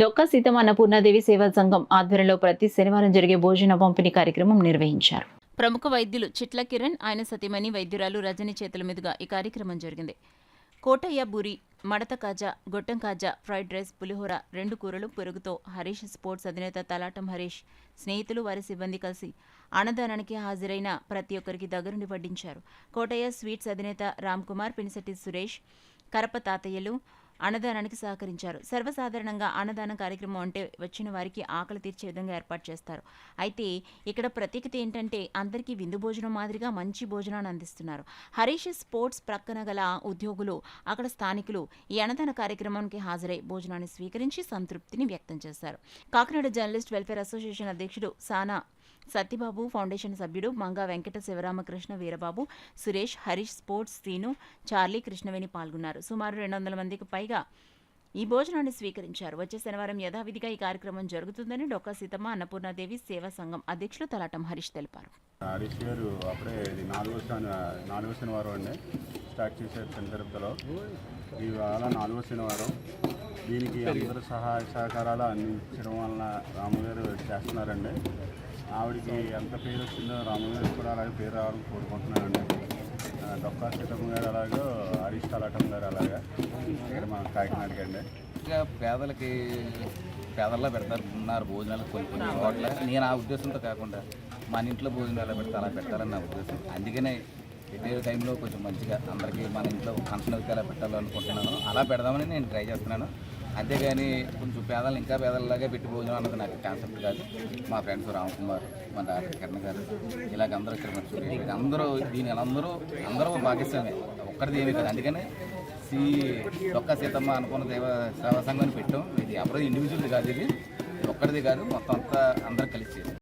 డొక్క సీతమ్మ అన్నపూర్ణాదేవి సేవా సంఘం ఆధ్వర్యంలో ప్రతి శనివారం జరిగే భోజన పంపిణీ కార్యక్రమం నిర్వహించారు. ప్రముఖ వైద్యులు చిట్ల కిరణ్ ఆయన సతీమణి వైద్యురాలు రజని చేతుల మీదుగా ఈ కార్యక్రమం జరిగింది. కోటయ్య బూరి మడత కాజా గొట్టం కాజా ఫ్రైడ్ రైస్ పులిహోర రెండు కూరలు పెరుగుతో హరీష్ స్పోర్ట్స్ అధినేత తలాటం హరీష్ స్నేహితులు వారి సిబ్బంది కలిసి అన్నదానానికి హాజరైన ప్రతి ఒక్కరికి దగ్గరుండి వడ్డించారు. కోటయ్య స్వీట్స్ అధినేత రామ్ కుమార్ పినిశెట్టి సురేష్ కరప తాతయ్యలు అన్నదానానికి సహకరించారు. సర్వసాధారణంగా అన్నదానం కార్యక్రమం అంటే వచ్చిన వారికి ఆకలి తీర్చే విధంగా ఏర్పాటు చేస్తారు. అయితే ఇక్కడ ప్రత్యేకత ఏంటంటే అందరికీ విందు భోజనం మాదిరిగా మంచి భోజనాన్ని అందిస్తున్నారు. హరీష్ స్పోర్ట్స్ ప్రక్కన గల ఉద్యోగులు అక్కడ స్థానికులు ఈ అన్నదాన కార్యక్రమానికి హాజరై భోజనాన్ని స్వీకరించి సంతృప్తిని వ్యక్తం చేశారు. కాకినాడ జర్నలిస్ట్ వెల్ఫేర్ అసోసియేషన్ అధ్యక్షుడు సానా సత్యబాబు ఫౌండేషన్ సభ్యుడు మంగా వెంకట శివరామకృష్ణ వీరబాబు సురేష్ హరీష్ స్పోర్ట్స్ సీను చార్లీ కృష్ణవేణి పాల్గొన్నారు. సుమారు రెండు వందల మందికి పైగా ఈ భోజనాన్ని స్వీకరించారు. వచ్చే శనివారం యథావిధిగా ఈ కార్యక్రమం జరుగుతుందని డొక్కా సీతమ్మ అన్నపూర్ణాదేవి సేవా సంఘం అధ్యక్షులు తలాటం హరీష్ తెలిపారు. హరీష్ గారు అప్పుడే ఇది నాలుగో నాలుగో శనివారం అండి. స్టార్ట్ చేసే సందర్భంలో ఇవాళ నాలుగో శనివారం దీనికి అందరూ సహాయ సహకారాలు అందించడం వలన రాముగారు చేస్తున్నారండి. ఆవిడకి ఎంత పేరు వచ్చిందో రామగారు కూడా అలాగే పేరు రావాలని కోరుకుంటున్నానండి డొక్కా సీతమ్మ గారు అలాగే హరీష్ తలాటం గారు అలాగా ఇక్కడ మా కాకినాడకి అండి. ఇంకా పేదలకి పేదల్లో పెడతారు ఉన్నారు భోజనాలు కొన్ని కొన్ని చోట్ల. నేను ఆ ఉద్దేశంతో కాకుండా మన ఇంట్లో భోజనాలు ఎలా పెడతా అలా పెట్టాలని నా ఉద్దేశం. అందుకనే ఇదే టైంలో కొంచెం మంచిగా అందరికీ మన ఇంట్లో ఫంక్షన్ అయితే అలా పెట్టాలనుకుంటున్నాను అలా పెడదామని నేను ట్రై చేస్తున్నాను. అంతేగాని కొంచెం పేదలు ఇంకా పేదలలాగా పెట్టి భోజనం అన్నది నాకు కాన్సెప్ట్ కాదు. మా ఫ్రెండ్స్ రామకుమార్ మా డాక్టర్ కిరణ్ గారు ఇలాగ అందరూ ఇక్కడ మర్చిపోయారు అందరూ దీని అందరూ అందరూ పాకిస్తానే ఒక్కటిది ఏమీ కాదు. అందుకని సి ఒక్క సీతమ్మ అనుకున్న దేవ సేవా సంఘాన్ని పెట్టాం. ఇది ఎవరో ఇండివిజువల్ కాదు ఇది. ఒక్కడిది కాదు మొత్తం అంతా అందరూ కలిసి.